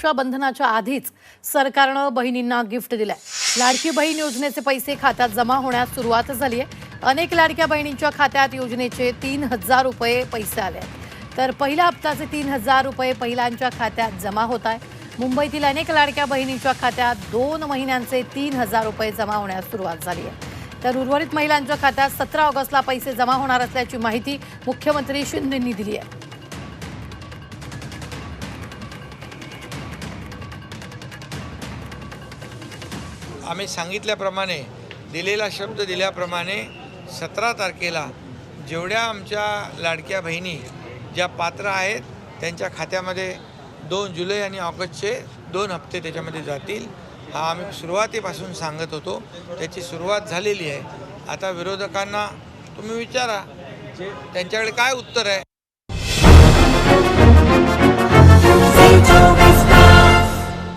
रक्षाबंधनाच्या आधीच सरकारनं बहिणींना गिफ्ट दिलंय. लाडकी बहीण योजनेचे पैसे खात्यात जमा होण्यास सुरुवात झाली आहे. अनेक लाडक्या बहिणींच्या खात्यात योजनेचे तीन हजार रुपये पैसे आले आहेत. तर पहिल्या हप्त्याचे तीन हजार रुपये पहिल्यांच्या खात्यात जमा होत आहे. मुंबईतील अनेक लाडक्या बहिणींच्या खात्यात दोन महिन्यांचे तीन हजार रुपये जमा होण्यास सुरुवात झाली आहे. तर उर्वरित महिलांच्या खात्यात सतरा ऑगस्टला पैसे जमा होणार असल्याची माहिती मुख्यमंत्री शिंदेंनी दिली आहे. आम्ही सांगितल्याप्रमाणे दिलेला शब्द दिल्याप्रमाणे सतरा तारखेला जेवढ्या आमच्या लाडक्या बहिणी ज्या पात्र आहेत त्यांच्या खात्यामध्ये दोन जुलै आणि ऑगस्टचे दोन हप्ते त्याच्यामध्ये जातील. हा आम्ही सुरुवातीपासून सांगत होतो. त्याची सुरुवात झालेली आहे. आता विरोधकांना तुम्ही विचारा त्यांच्याकडे काय उत्तर आहे?